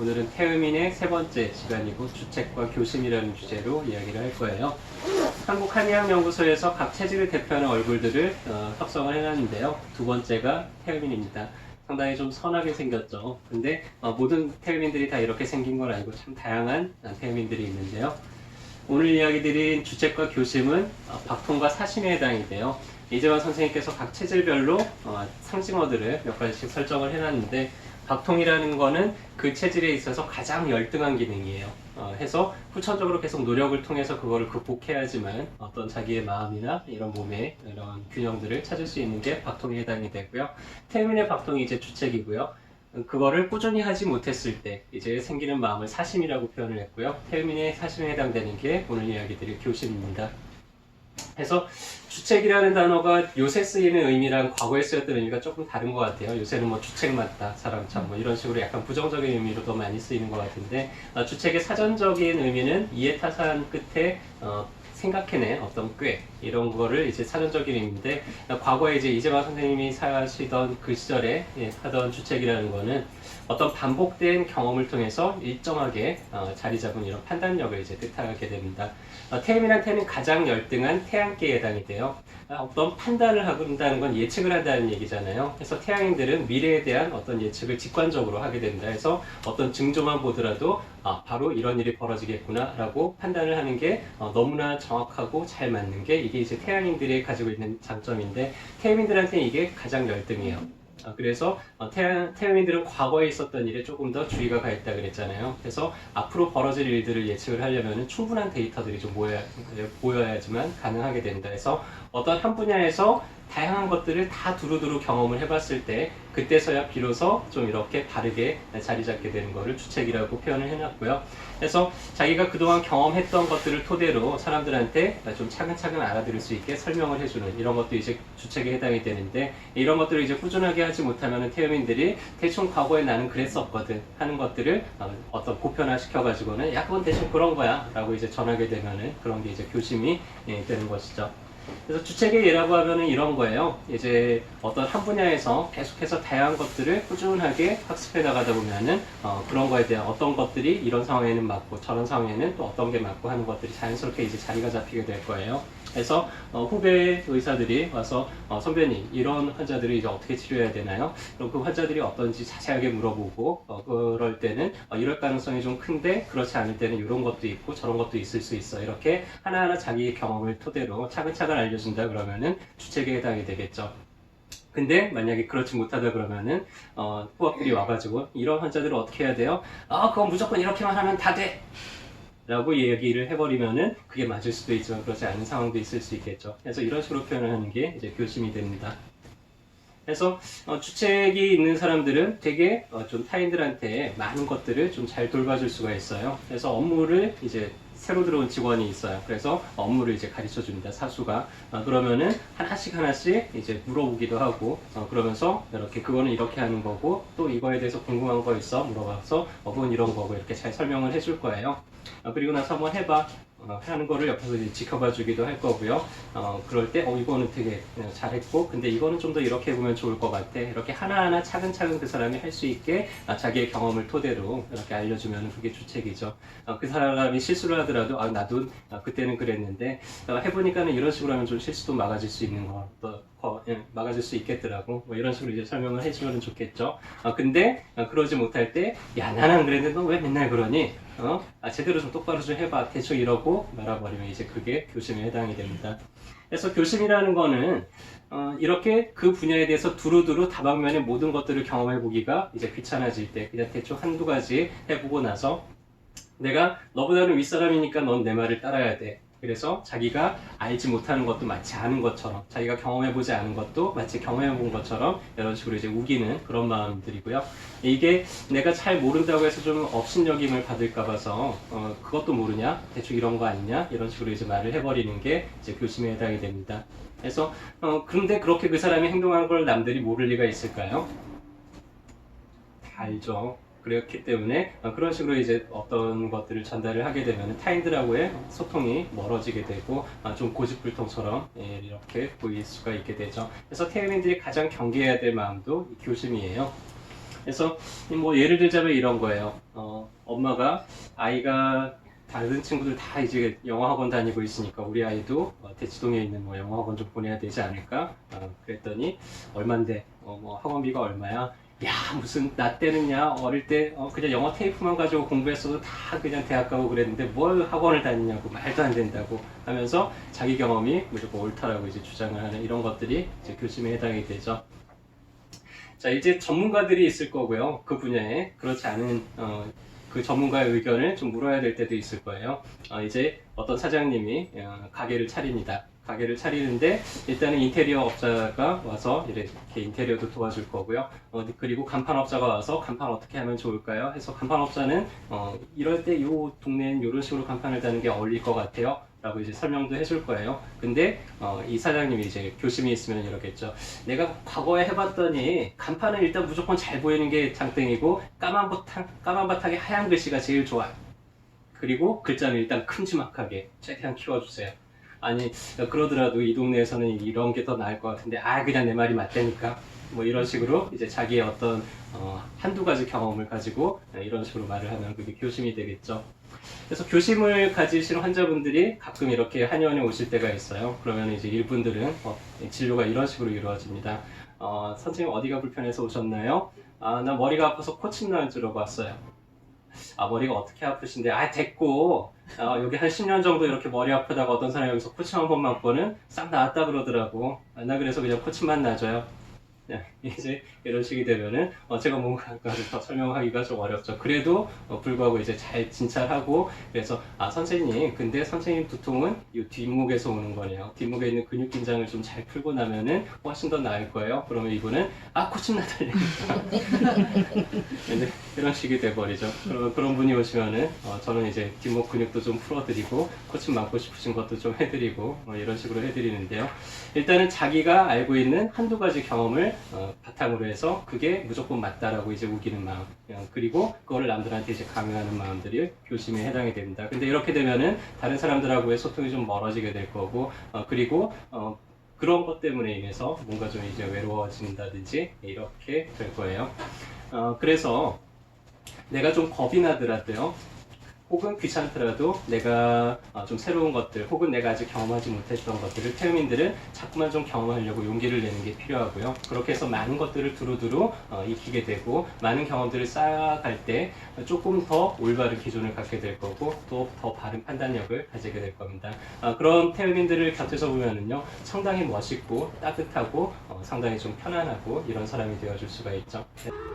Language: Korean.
오늘은 태음인의 세 번째 시간이고 주책과 교심이라는 주제로 이야기를 할 거예요. 한국 한의학 연구소에서 각 체질을 대표하는 얼굴들을 어, 합성을 해놨는데요. 두 번째가 태음인입니다. 상당히 좀 선하게 생겼죠. 근데 어, 모든 태음인들이 다 이렇게 생긴 건 아니고 참 다양한 어, 태음인들이 있는데요. 오늘 이야기 드린 주책과 교심은 어, 박통과 사심에 해당이 돼요. 이재환 선생님께서 각 체질별로 어, 상징어들을 몇 가지씩 설정을 해놨는데 박통이라는 거는 그 체질에 있어서 가장 열등한 기능이에요. 어, 해서 후천적으로 계속 노력을 통해서 그거를 극복해야지만 어떤 자기의 마음이나 이런 몸의 이런 균형들을 찾을 수 있는 게 박통에 해당이 되고요. 태민의 박통이 이제 주책이고요. 그거를 꾸준히 하지 못했을 때 이제 생기는 마음을 사심이라고 표현을 했고요. 태민의 사심에 해당되는 게 오늘 이야기 드릴 교심입니다. 해서 주책이라는 단어가 요새 쓰이는 의미랑 과거에 쓰였던 의미가 조금 다른 것 같아요. 요새는 뭐 주책 맞다, 사람 참 뭐 이런 식으로 약간 부정적인 의미로 더 많이 쓰이는 것 같은데 어, 주책의 사전적인 의미는 이해타산 끝에 어, 생각해낸 어떤 꽤 이런 거를 이제 사전적인 의미인데 어, 과거에 이제 이재만 선생님이 사시던 그 시절에 예, 하던 주책이라는 거는 어떤 반복된 경험을 통해서 일정하게 어, 자리 잡은 이런 판단력을 이제 뜻하게 됩니다. 어, 태음이한테는 가장 열등한 태양계에 해당이 돼요. 아, 어떤 판단을 한다는 건 예측을 한다는 얘기잖아요. 그래서 태양인들은 미래에 대한 어떤 예측을 직관적으로 하게 된다 해서 어떤 징조만 보더라도 아, 바로 이런 일이 벌어지겠구나라고 판단을 하는 게 어, 너무나 정확하고 잘 맞는 게 이게 이제 태양인들이 가지고 있는 장점인데 태음인들한테는 이게 가장 열등해요. 어, 그래서 어, 태양, 태음인들은 과거에 있었던 일에 조금 더 주의가 가 있다 그랬잖아요. 그래서 앞으로 벌어질 일들을 예측을 하려면 충분한 데이터들이 좀 모여야, 모여야지만 가능하게 된다 해서 어떤 한 분야에서 다양한 것들을 다 두루두루 경험을 해봤을 때 그때서야 비로소 좀 이렇게 바르게 자리 잡게 되는 것을 주책이라고 표현을 해놨고요. 그래서 자기가 그동안 경험했던 것들을 토대로 사람들한테 좀 차근차근 알아들을 수 있게 설명을 해주는 이런 것도 이제 주책에 해당이 되는데 이런 것들을 이제 꾸준하게 하지 못하면 태음인들이 대충 과거에 나는 그랬었거든 하는 것들을 어, 어떤 보편화 시켜가지고는 야 그건 대충 그런 거야 라고 이제 전하게 되면은 그런 게 이제 교심이 예, 되는 것이죠. 그래서 주책의 예라고 하면은 이런 거예요. 이제 어떤 한 분야에서 계속해서 다양한 것들을 꾸준하게 학습해 나가다 보면은 어, 그런 거에 대한 어떤 것들이 이런 상황에는 맞고 저런 상황에는 또 어떤 게 맞고 하는 것들이 자연스럽게 이제 자리가 잡히게 될 거예요. 그래서 어, 후배 의사들이 와서 어, 선배님 이런 환자들이 이제 어떻게 치료해야 되나요? 그럼 그 환자들이 어떤지 자세하게 물어보고 어, 그럴 때는 어, 이럴 가능성이 좀 큰데 그렇지 않을 때는 이런 것도 있고 저런 것도 있을 수 있어 이렇게 하나하나 자기의 경험을 토대로 차근차근 알려준다 그러면은 주책에 해당이 되겠죠. 근데 만약에 그렇지 못하다 그러면은 어, 후학들이 와가지고 이런 환자들을 어떻게 해야 돼요? 아 그건 무조건 이렇게만 하면 다 돼. 라고 얘기를 해버리면은 그게 맞을 수도 있지만 그렇지 않은 상황도 있을 수 있겠죠. 그래서 이런 식으로 표현을 하는 게 이제 교심이 됩니다. 그래서 어, 주책이 있는 사람들은 되게 어, 좀 타인들한테 많은 것들을 좀 잘 돌봐줄 수가 있어요. 그래서 업무를 이제 새로 들어온 직원이 있어요. 그래서 업무를 이제 가르쳐 줍니다. 사수가. 어, 그러면은 하나씩 하나씩 이제 물어보기도 하고, 어, 그러면서 이렇게 그거는 이렇게 하는 거고, 또 이거에 대해서 궁금한 거 있어? 물어봐서, 어, 그건 이런 거고, 이렇게 잘 설명을 해줄 거예요. 어, 그리고 나서 한번 해봐. 어, 하는 거를 옆에서 이제 지켜봐 주기도 할 거고요. 어, 그럴 때, 어, 이거는 되게 어, 잘했고, 근데 이거는 좀 더 이렇게 해보면 좋을 것 같아. 이렇게 하나하나 차근차근 그 사람이 할 수 있게 아, 자기의 경험을 토대로 이렇게 알려주면 그게 주책이죠. 어, 그 사람이 실수를 하더라도, 아, 나도 아, 그때는 그랬는데, 어, 해보니까는 이런 식으로 하면 좀 실수도 막아질 수 있는 거, 또, 어, 예, 막아줄 수 있겠더라고. 뭐 이런 식으로 이제 설명을 해주면 좋겠죠. 어, 근데, 어, 그러지 못할 때, 야, 나는 안 그랬는데 너 왜 맨날 그러니? 어? 아, 제대로 좀 똑바로 좀 해봐. 대충 이러고 말아버리면 이제 그게 교심에 해당이 됩니다. 그래서 교심이라는 거는 어, 이렇게 그 분야에 대해서 두루두루 다방면의 모든 것들을 경험해 보기가 이제 귀찮아질 때 그냥 대충 한두 가지 해보고 나서 내가 너보다는 윗사람이니까 넌 내 말을 따라야 돼. 그래서 자기가 알지 못하는 것도 마치 아는 것처럼 자기가 경험해보지 않은 것도 마치 경험해본 것처럼 이런 식으로 이제 우기는 그런 마음들이고요. 이게 내가 잘 모른다고 해서 좀 업신여김을 받을까 봐서 어, 그것도 모르냐? 대충 이런 거 아니냐? 이런 식으로 이제 말을 해버리는 게 이제 교심에 해당이 됩니다. 그래서 어, 그런데 그렇게 그 사람이 행동한 걸 남들이 모를 리가 있을까요? 다 알죠. 그렇기 때문에 어, 그런 식으로 이제 어떤 것들을 전달을 하게 되면 타인들하고의 소통이 멀어지게 되고 아, 좀 고집불통처럼 예, 이렇게 보일 수가 있게 되죠. 그래서 태음인들이 가장 경계해야 될 마음도 이 교심이에요. 그래서 뭐 예를 들자면 이런 거예요. 어, 엄마가 아이가 다른 친구들 다 이제 영어 학원 다니고 있으니까 우리 아이도 어, 대치동에 있는 뭐 영어 학원 좀 보내야 되지 않을까? 어, 그랬더니 얼만데? 어, 뭐 학원비가 얼마야? 야 무슨 나 때는야 어릴 때 어, 그냥 영어 테이프만 가지고 공부했어도 다 그냥 대학 가고 그랬는데 뭘 학원을 다니냐고 말도 안 된다고 하면서 자기 경험이 무조건 옳다라고 이제 주장을 하는 이런 것들이 이제 교심에 해당이 되죠. 자 이제 전문가들이 있을 거고요 그 분야에 그렇지 않은 어, 그 전문가의 의견을 좀 물어야 될 때도 있을 거예요. 어, 이제 어떤 사장님이 어, 가게를 차립니다. 가게를 차리는데 일단은 인테리어 업자가 와서 이렇게 인테리어도 도와줄 거고요. 어, 그리고 간판 업자가 와서 간판 어떻게 하면 좋을까요? 해서 간판 업자는 어, 이럴 때 이 동네는 이런 식으로 간판을 다는 게 어울릴 것 같아요. 라고 이제 설명도 해줄 거예요. 근데 어, 이 사장님이 이제 교심이 있으면 이러겠죠. 내가 과거에 해봤더니 간판은 일단 무조건 잘 보이는 게 장땡이고 까만 바탕 까만 바탕에 하얀 글씨가 제일 좋아. 그리고 글자는 일단 큼지막하게 최대한 키워주세요. 아니 그러더라도 이 동네에서는 이런 게 더 나을 것 같은데 아 그냥 내 말이 맞다니까 뭐 이런 식으로 이제 자기의 어떤 어, 한두 가지 경험을 가지고 이런 식으로 말을 하면 그게 교심이 되겠죠. 그래서 교심을 가지신 환자분들이 가끔 이렇게 한의원에 오실 때가 있어요. 그러면 이제 일분들은 어, 진료가 이런 식으로 이루어집니다. 어, 선생님 어디가 불편해서 오셨나요? 아, 나 머리가 아파서 코침 나는 줄 알고 왔어요. 아, 머리가 어떻게 아프신데? 아, 됐고. 아, 여기 한 10년 정도 이렇게 머리 아프다가 어떤 사람이 여기서 코침 한번 맞고는 싹 나았다 그러더라고. 아, 나 그래서 그냥 코침만 놔줘요. 네, 이제 이런 식이 되면은 어, 제가 뭔가를 더 설명하기가 좀 어렵죠. 그래도 어, 불구하고 이제 잘 진찰하고 그래서 아 선생님 근데 선생님 두통은 이 뒷목에서 오는 거네요. 뒷목에 있는 근육 긴장을 좀 잘 풀고 나면은 훨씬 더 나을 거예요. 그러면 이분은 아 코침 나달래 이런 식이 돼버리죠. 그러면 그런 분이 오시면은 어, 저는 이제 뒷목 근육도 좀 풀어드리고 코침 맞고 싶으신 것도 좀 해드리고 어, 이런 식으로 해드리는데요. 일단은 자기가 알고 있는 한두 가지 경험을 어, 바탕으로 해서 그게 무조건 맞다라고 이제 우기는 마음 어, 그리고 그거를 남들한테 이제 강요하는 마음들이 교심에 해당이 됩니다. 근데 이렇게 되면은 다른 사람들하고의 소통이 좀 멀어지게 될 거고 어, 그리고 어, 그런 것 때문에 인해서 뭔가 좀 이제 외로워진다든지 이렇게 될 거예요. 어, 그래서 내가 좀 겁이 나더라도요. 혹은 귀찮더라도 내가 어, 좀 새로운 것들 혹은 내가 아직 경험하지 못했던 것들을 태음인들은 자꾸만 좀 경험하려고 용기를 내는 게 필요하고요. 그렇게 해서 많은 것들을 두루두루 어, 익히게 되고 많은 경험들을 쌓아갈 때 조금 더 올바른 기준을 갖게 될 거고 또 더 바른 판단력을 가지게 될 겁니다. 아, 그런 태음인들을 곁에서 보면은요 상당히 멋있고 따뜻하고 어, 상당히 좀 편안하고 이런 사람이 되어줄 수가 있죠. 네.